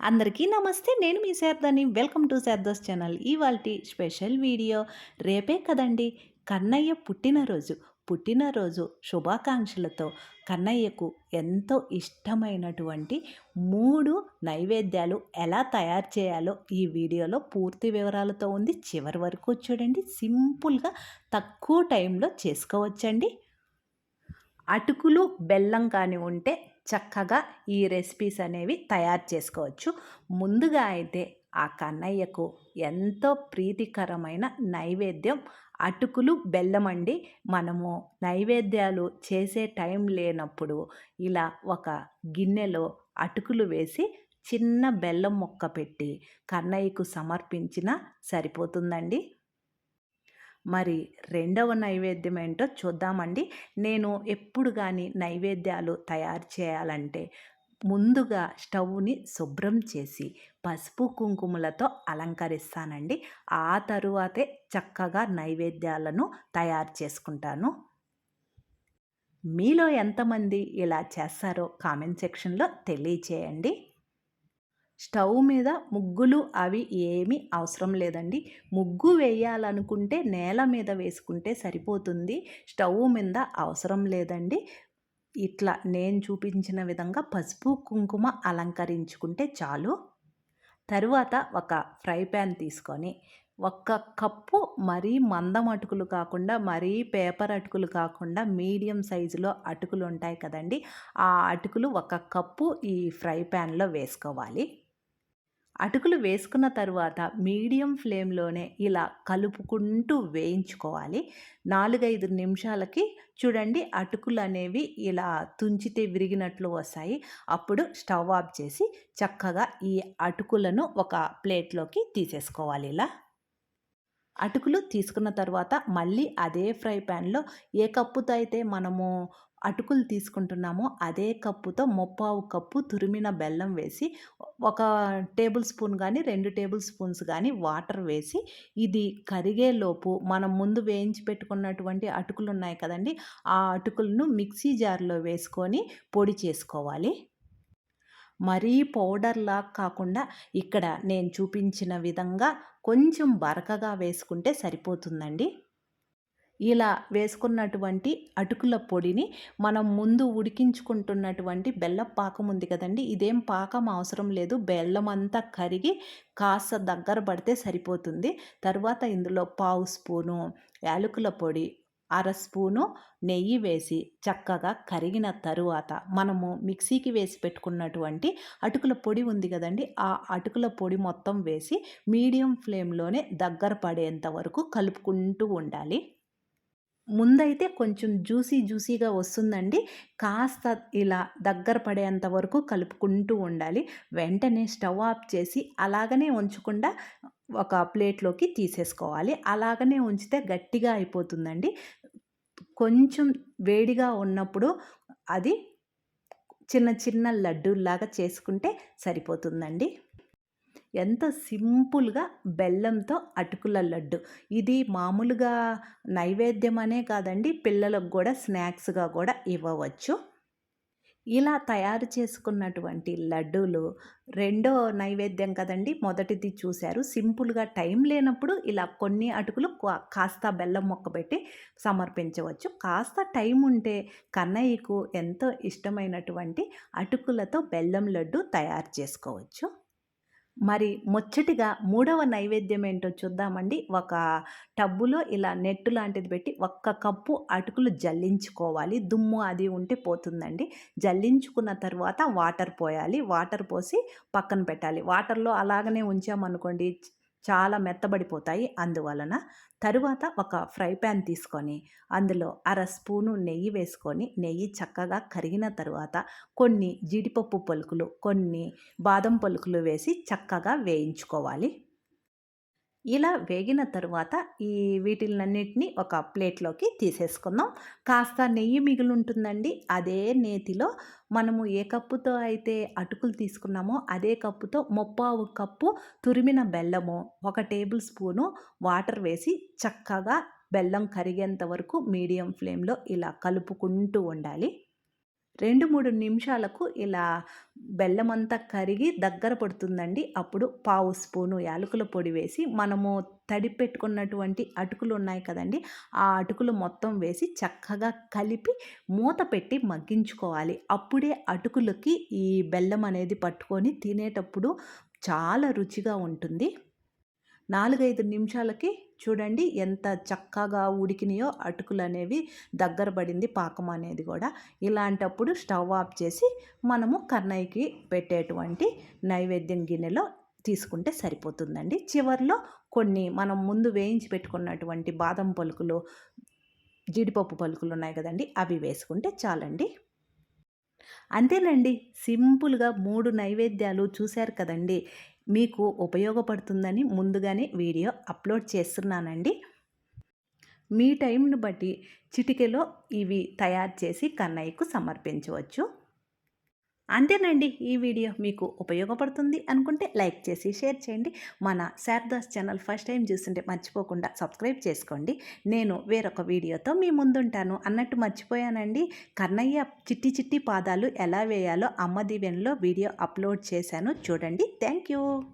అందరికీ నమస్తే. నేను మీ శారదాని. Welcome to Sharada's channel. ఇవాల్టి స్పెషల్ వీడియో రేపే కదండి. కన్నయ్య పుట్టినరోజు. పుట్టినరోజు శుభాకాంక్షలతో కన్నయ్యకు ఎంతో ఇష్టమైనటువంటి మూడు నైవేద్యాలు ఎలా తయారు చేయాలో ఈ వీడియోలో పూర్తి వివరాలతో ఉంది. చివరి వరకు చూడండి. సింపుల్గా తక్కువ టైంలో చేసుకోవచ్చండి. అటుకులు బెల్లం కానీ ఉంటే చక్కగా ఈ రెసిపీస్ అనేవి తయారు చేసుకోవచ్చు. ముందుగా అయితే ఆ కన్నయ్యకు ఎంతో ప్రీతికరమైన నైవేద్యం అటుకులు బెల్లం అండి. మనము నైవేద్యాలు చేసే టైం లేనప్పుడు ఇలా ఒక గిన్నెలో అటుకులు వేసి చిన్న బెల్లం మొక్క పెట్టి కన్నయ్యకు సమర్పించిన సరిపోతుందండి. మరి రెండవ నైవేద్యం ఏంటో చూద్దామండి. నేను ఎప్పుడు కానీ నైవేద్యాలు తయారు చేయాలంటే ముందుగా స్టవ్ని శుభ్రం చేసి పసుపు కుంకుమలతో అలంకరిస్తానండి. ఆ తరువాతే చక్కగా నైవేద్యాలను తయారు చేసుకుంటాను. మీలో ఎంతమంది ఇలా చేస్తారో కామెంట్ సెక్షన్లో తెలియచేయండి. స్టవ్ మీద ముగ్గులు అవి ఏమీ అవసరం లేదండి. ముగ్గు వేయాలనుకుంటే నేల మీద వేసుకుంటే సరిపోతుంది. స్టవ్ మీద అవసరం లేదండి. ఇట్లా నేను చూపించిన విధంగా పసుపు కుంకుమ అలంకరించుకుంటే చాలు. తరువాత ఒక ఫ్రై ప్యాన్ తీసుకొని ఒక్క కప్పు మరీ మందం అటుకులు కాకుండా మరీ పేపర్ అటుకులు కాకుండా మీడియం సైజులో అటుకులు ఉంటాయి కదండి. ఆ అటుకులు ఒక కప్పు ఈ ఫ్రై ప్యాన్లో వేసుకోవాలి. అటుకులు వేసుకున్న తర్వాత మీడియం ఫ్లేమ్లోనే ఇలా కలుపుకుంటూ వేయించుకోవాలి. నాలుగైదు నిమిషాలకి చూడండి అటుకులు అనేవి ఇలా తుంచితే విరిగినట్లు వస్తాయి. అప్పుడు స్టవ్ ఆఫ్ చేసి చక్కగా ఈ అటుకులను ఒక ప్లేట్లోకి తీసేసుకోవాలి ఇలా. అటుకులు తీసుకున్న తర్వాత మళ్ళీ అదే ఫ్రై ప్యాన్లో ఏ కప్పుతో అయితే మనము అటుకులు తీసుకుంటున్నామో అదే కప్పుతో ముప్పావు కప్పు తురిమిన బెల్లం వేసి ఒక టేబుల్ స్పూన్ కానీ రెండు టేబుల్ స్పూన్స్ కానీ వాటర్ వేసి ఇది కరిగేలోపు మనం ముందు వేయించి పెట్టుకున్నటువంటి అటుకులు ఉన్నాయి కదండి ఆ అటుకులను మిక్సీ జార్లో వేసుకొని పొడి చేసుకోవాలి. మరీ పౌడర్లా కాకుండా ఇక్కడ నేను చూపించిన విధంగా కొంచెం బరకగా వేసుకుంటే సరిపోతుందండి. ఇలా వేసుకున్నటువంటి అటుకుల పొడిని మనం ముందు ఉడికించుకుంటున్నటువంటి బెల్లం పాకం ఉంది కదండి ఇదేం పాకం అవసరం లేదు. బెల్లం అంతా కరిగి కాస్త దగ్గర పడితే సరిపోతుంది. తర్వాత ఇందులో పావు స్పూను యాలకుల పొడి అర స్పూను నెయ్యి వేసి చక్కగా కరిగిన తరువాత మనము మిక్సీకి వేసి పెట్టుకున్నటువంటి అటుకుల పొడి ఉంది కదండి ఆ అటుకుల పొడి మొత్తం వేసి మీడియం ఫ్లేమ్లోనే దగ్గర పడేంత వరకు కలుపుకుంటూ ఉండాలి. ముందైతే కొంచెం జ్యూసీ జ్యూసీగా వస్తుందండి కాస్త ఇలా దగ్గర పడేంత వరకు కలుపుకుంటూ ఉండాలి. వెంటనే స్టవ్ ఆఫ్ చేసి అలాగనే ఉంచకుండా ఒక ప్లేట్లోకి తీసేసుకోవాలి. అలాగనే ఉంచితే గట్టిగా అయిపోతుందండి. కొంచెం వేడిగా ఉన్నప్పుడు అది చిన్న చిన్న లడ్డూల్లాగా చేసుకుంటే సరిపోతుందండి. ఎంత సింపుల్గా బెల్లంతో అటుకుల లడ్డు. ఇది మామూలుగా నైవేద్యం అనే కాదండి పిల్లలకు కూడా స్నాక్స్గా కూడా ఇవ్వవచ్చు. ఇలా తయారు చేసుకున్నటువంటి లడ్డూలు రెండో నైవేద్యం కదండి మొదటిది చూశారు. సింపుల్గా టైం లేనప్పుడు ఇలా కొన్ని అటుకులు కాస్త బెల్లం మొక్క పెట్టి సమర్పించవచ్చు. కాస్త టైం ఉంటే కన్నయ్యకు ఎంతో ఇష్టమైనటువంటి అటుకులతో బెల్లం లడ్డు తయారు చేసుకోవచ్చు. మరి ముచ్చటిగా మూడవ నైవేద్యం ఏంటో చూద్దామండి. ఒక టబ్బులో ఇలా నెట్టు లాంటిది పెట్టి ఒక్క కప్పు అటుకులు జల్లించుకోవాలి. దుమ్ము అది ఉంటే పోతుందండి. జల్లించుకున్న తర్వాత వాటర్ పోయాలి. వాటర్ పోసి పక్కన పెట్టాలి. వాటర్లో అలాగనే ఉంచామనుకోండి చాలా మెత్తబడిపోతాయి. అందువలన తరువాత ఒక ఫ్రై ప్యాన్ తీసుకొని అందులో అర స్పూను నెయ్యి వేసుకొని నెయ్యి చక్కగా కరిగిన తరువాత కొన్ని జీడిపప్పు పలుకులు కొన్ని బాదం పలుకులు వేసి చక్కగా వేయించుకోవాలి. ఇలా వేగిన తరువాత ఈ వీటిలన్నిటిని ఒక ప్లేట్లోకి తీసేసుకుందాం. కాస్త నెయ్యి మిగిలి ఉంటుందండి అదే నేతిలో మనము ఏ కప్పుతో అయితే అటుకులు తీసుకున్నామో అదే కప్పుతో ముప్పావు కప్పు తురిమిన బెల్లము ఒక టేబుల్ స్పూను వాటర్ వేసి చక్కగా బెల్లం కరిగేంత వరకు మీడియం ఫ్లేమ్లో ఇలా కలుపుకుంటూ ఉండాలి. రెండు మూడు నిమిషాలకు ఇలా బెల్లం అంతా కరిగి దగ్గర పడుతుందండి. అప్పుడు పావు స్పూను యాలకుల పొడి వేసి మనము తడి పెట్టుకున్నటువంటి అటుకులు ఉన్నాయి కదండి ఆ అటుకులు మొత్తం వేసి చక్కగా కలిపి మూత పెట్టి మగ్గించుకోవాలి. అప్పుడే అటుకులకి ఈ బెల్లం అనేది పట్టుకొని తినేటప్పుడు చాలా రుచిగా ఉంటుంది. నాలుగైదు నిమిషాలకి చూడండి ఎంత చక్కగా ఉడికినాయో అటుకులు అనేవి దగ్గర పడింది పాకం అనేది కూడా. ఇలాంటప్పుడు స్టవ్ ఆఫ్ చేసి మనము కన్నయ్యకి పెట్టేటువంటి నైవేద్యం గిన్నెలో తీసుకుంటే సరిపోతుందండి. చివరిలో కొన్ని మనం ముందు వేయించి పెట్టుకున్నటువంటి బాదం పలుకులు జీడిపప్పు పలుకులు ఉన్నాయి కదండి అవి వేసుకుంటే చాలండి. అంతేనండి సింపుల్గా మూడు నైవేద్యాలు చూశారు కదండి. మీకు ఉపయోగపడుతుందని ముందుగానే వీడియో అప్లోడ్ చేస్తున్నానండి. మీ టైంను బట్టి చిటికెలో ఇవి తయారు చేసి కన్నయ్యకు సమర్పించవచ్చు. అంతేనండి. ఈ వీడియో మీకు ఉపయోగపడుతుంది అనుకుంటే లైక్ చేసి షేర్ చేయండి. మన శారదాస్ ఛానల్ ఫస్ట్ టైం చూస్తుంటే మర్చిపోకుండా సబ్స్క్రైబ్ చేసుకోండి. నేను వేరొక వీడియోతో మీ ముందుంటాను అన్నట్టు మర్చిపోయానండి. కన్నయ్య చిట్టి చిట్టి పాదాలు ఎలా వేయాలో అమ్మ దివ్యంలో వీడియో అప్లోడ్ చేశాను. చూడండి. Thank you